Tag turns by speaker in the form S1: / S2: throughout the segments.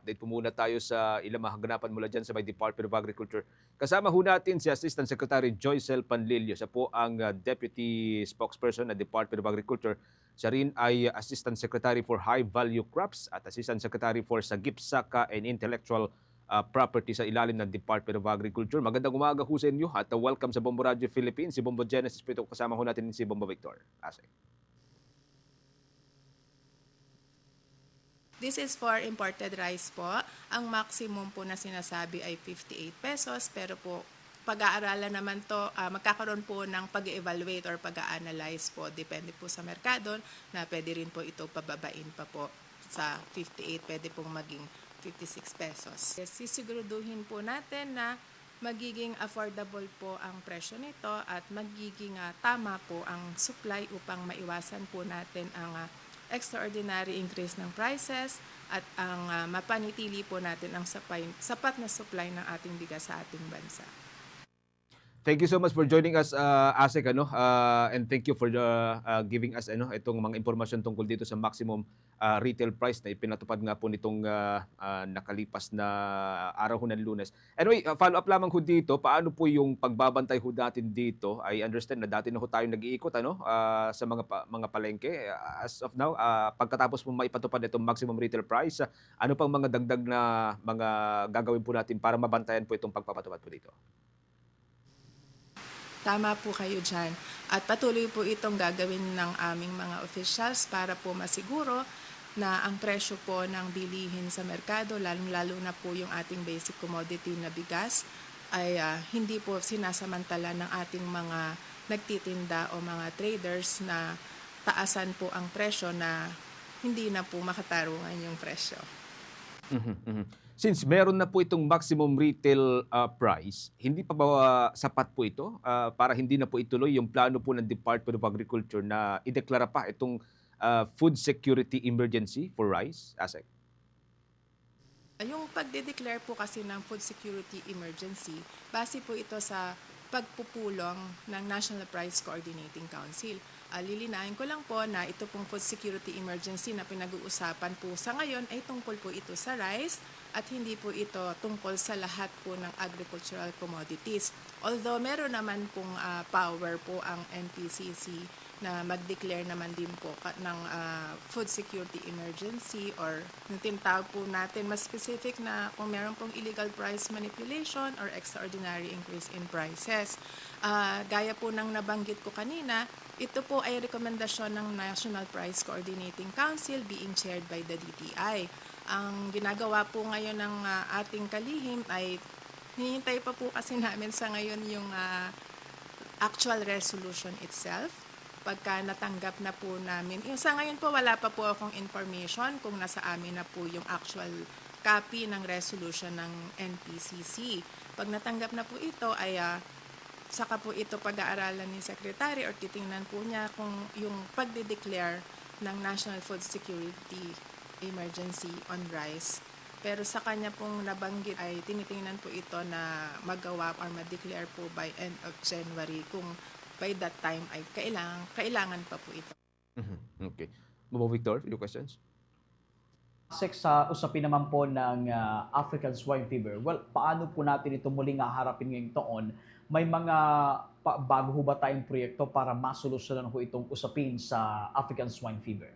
S1: Update po muna tayo sa ilang mahaganapan mula dyan sa may Department of Agriculture. Kasama ho natin si Assistant Secretary Joycel Panlilio. Siya po ang uh, Deputy Spokesperson ng Department of Agriculture. Siya rin ay Assistant Secretary for High Value Crops at Assistant Secretary for Sagip Saka and Intellectual uh, Property sa ilalim ng Department of Agriculture. Magandang umaga ho sa inyo at welcome sa Bombo Radio Philippines. Si Bombo Genesis po ito. Kasama ho natin si Bombo Victor. Asay.
S2: This is for imported rice po. Ang maximum po na sinasabi ay 58 pesos pero po pag-aaralan naman to, ah, magkakaroon po ng pag-evaluate or pag-analyze po. Depende po sa merkado na pwede rin po ito pababain pa po sa 58, pwede pong maging 56 pesos. Sisiguraduhin po natin na magiging affordable po ang presyo nito at magiging ah, tama po ang supply upang maiwasan po natin ang ah, extraordinary increase ng prices at ang ah, mapanitili po natin ang sapay, sapat na supply ng ating bigas sa ating bansa.
S1: Thank you so much for joining us, uh, Asek, ano, uh, and thank you for uh, uh, giving us ano, itong mga impormasyon tungkol dito sa maximum uh, retail price na ipinatupad nga po nitong uh, uh, nakalipas na araw ho ng lunes. Anyway, uh, follow up lamang ho dito, paano po yung pagbabantay ho natin dito? I understand na dati na ho tayo nag-iikot ano, uh, sa mga pa- mga palengke. As of now, uh, pagkatapos mo maipatupad itong maximum retail price, uh, ano pang mga dagdag na mga gagawin po natin para mabantayan po itong pagpapatupad po dito?
S2: Tama po kayo dyan. At patuloy po itong gagawin ng aming mga officials para po masiguro na ang presyo po ng bilihin sa merkado, lalong-lalo na po yung ating basic commodity na bigas, ay ah, hindi po sinasamantala ng ating mga nagtitinda o mga traders na taasan po ang presyo na hindi na po makatarungan yung presyo.
S1: Mhm, mhm. Since meron na po itong maximum retail uh, price, hindi pa ba uh, sapat po ito uh, para hindi na po ituloy yung plano po ng Department of Agriculture na ideklara pa itong uh, food security emergency for rice? Asek.
S2: Yung pagde-declare po kasi ng food security emergency, base po ito sa pagpupulong ng National Price Coordinating Council. Uh, lilinahin ko lang po na ito pong food security emergency na pinag-uusapan po sa ngayon ay tungkol po ito sa rice at hindi po ito tungkol sa lahat po ng agricultural commodities. Although meron naman pong ah, power po ang NPCC na mag-declare naman din po ng ah, food security emergency or tinatawag po natin mas specific na kung meron pong illegal price manipulation or extraordinary increase in prices. Ah, gaya po ng nabanggit ko kanina, ito po ay rekomendasyon ng National Price Coordinating Council being chaired by the DTI. Ang ginagawa po ngayon ng ah, ating kalihim ay hinihintay pa po kasi namin sa ngayon yung ah, actual resolution itself pagka natanggap na po namin. Yung sa ngayon po wala pa po akong information kung nasa amin na po yung actual copy ng resolution ng NPCC. Pag natanggap na po ito ay ah, saka po ito pag-aaralan ni Secretary or titingnan po niya kung yung pagde-declare ng National Food Security Emergency on Rice. Pero sa kanya pong nabanggit ay tinitingnan po ito na magawa or ma-declare po by end of January kung by that time ay kailangan, kailangan pa po ito.
S1: Mhm, Okay. Bobo Victor, your questions?
S3: Sek, sa usapin naman po ng ah, African swine fever, well, paano po natin ito muling haharapin ngayong taon? May mga pa, bago ho ba tayong proyekto para masolusyonan ho itong usapin sa African swine fever?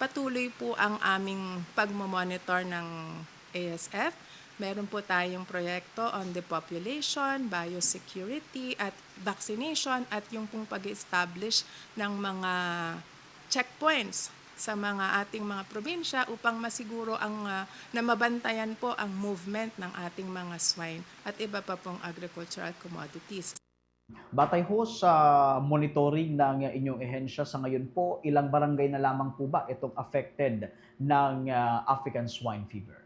S2: Patuloy po ang aming pagmamonitor ng ASF. Meron po tayong proyekto on the population, biosecurity, at vaccination, at yung pong pag-establish ng mga checkpoints sa mga ating mga probinsya upang masiguro ang ah, na mabantayan po ang movement ng ating mga swine at iba pa pong agricultural commodities.
S3: Batay ho sa monitoring ng inyong ehensya sa ngayon po, ilang barangay na lamang po ba itong affected ng ah, African swine fever?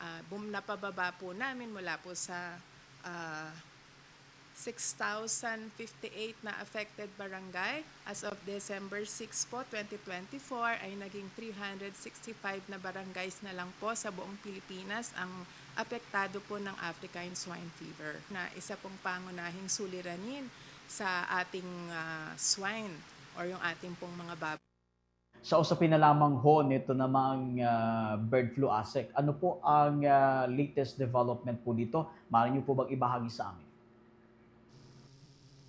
S2: uh, boom na pababa po namin mula po sa ah, 6,058 na affected barangay. As of December 6 po, 2024, ay naging 365 na barangays na lang po sa buong Pilipinas ang apektado po ng African swine fever na isa pong pangunahing suliranin sa ating ah, swine or yung ating pong mga baboy.
S3: Sa usapin na lamang ho nito namang ah, bird flu ASEC, ano po ang ah, latest development po dito? Maaari niyo po bang ibahagi sa amin?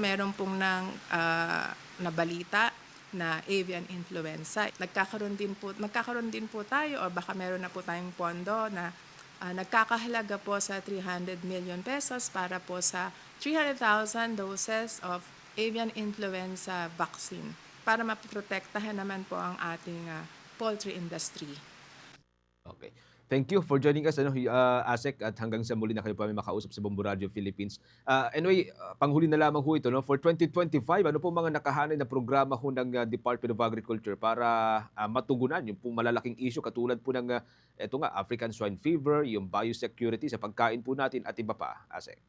S2: Meron pong nang ah, nabalita na avian influenza. Nagkakaroon din po magkakaroon din po tayo o baka meron na po tayong pondo na ah, nagkakahalaga po sa 300 million pesos para po sa 300,000 doses of avian influenza vaccine para maprotektahan naman po ang ating ah, poultry industry.
S1: Okay. Thank you for joining us, ano, uh, ASEC, at hanggang sa muli na kayo pa may makausap sa Bombo Radio Philippines. Uh, anyway, uh, panghuli na lamang ho ito, no? for 2025, ano po mga nakahanay na programa ho ng uh, Department of Agriculture para uh, matugunan yung pong malalaking issue katulad po ng, uh, eto nga, African Swine Fever, yung biosecurity sa pagkain po natin at iba pa, ASEC.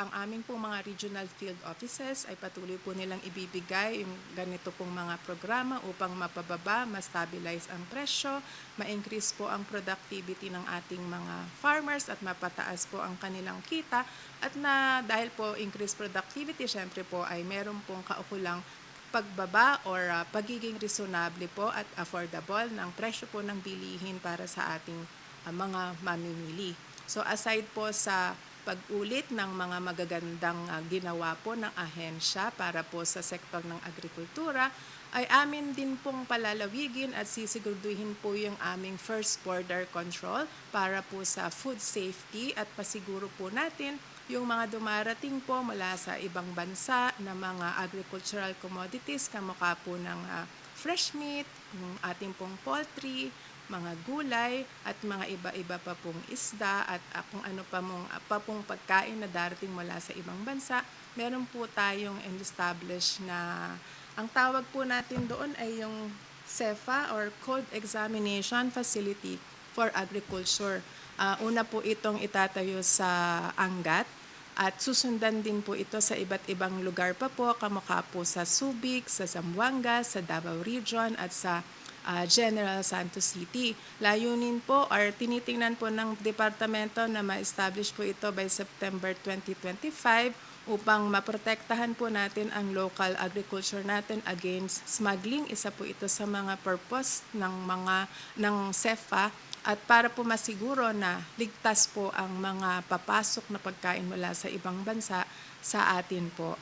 S2: Ang aming pong mga regional field offices ay patuloy po nilang ibibigay yung ganito pong mga programa upang mapababa, ma-stabilize ang presyo, ma-increase po ang productivity ng ating mga farmers at mapataas po ang kanilang kita at na dahil po increased productivity, syempre po ay meron pong kaukulang pagbaba or ah, pagiging reasonable po at affordable ng presyo po ng bilihin para sa ating ah, mga mamimili. So aside po sa pag-ulit ng mga magagandang ah, ginawa po ng ahensya para po sa sektor ng agrikultura, ay amin din pong palalawigin at sisiguraduhin po yung aming first border control para po sa food safety at pasiguro po natin yung mga dumarating po mula sa ibang bansa na mga agricultural commodities kamukha po ng ah, fresh meat, yung ating pong poultry, mga gulay at mga iba-iba pa pong isda at ah, kung ano pa, mong, ah, pa pong pagkain na darating mula sa ibang bansa, meron po tayong established na ang tawag po natin doon ay yung CEFA or Code Examination Facility for Agriculture. Ah, una po itong itatayo sa Angat at susundan din po ito sa iba't ibang lugar pa po, kamukha po sa Subic, sa Zamboanga, sa Davao Region at sa ah, General Santos City. Layunin po or tinitingnan po ng departamento na ma-establish po ito by September 2025 upang maprotektahan po natin ang local agriculture natin against smuggling. Isa po ito sa mga purpose ng mga ng CEFA at para po masiguro na ligtas po ang mga papasok na pagkain mula sa ibang bansa sa atin po.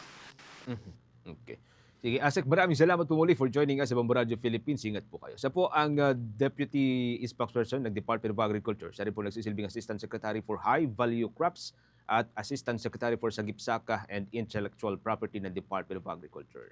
S1: Okay. Sige, Asek, maraming salamat po muli for joining us sa Bombo Radio Philippines. Ingat po kayo. Sa po ang uh, Deputy Spokesperson ng Department of Agriculture. Siya rin po nagsisilbing Assistant Secretary for High Value Crops at Assistant Secretary for Sagipsaka and Intellectual Property ng Department of Agriculture.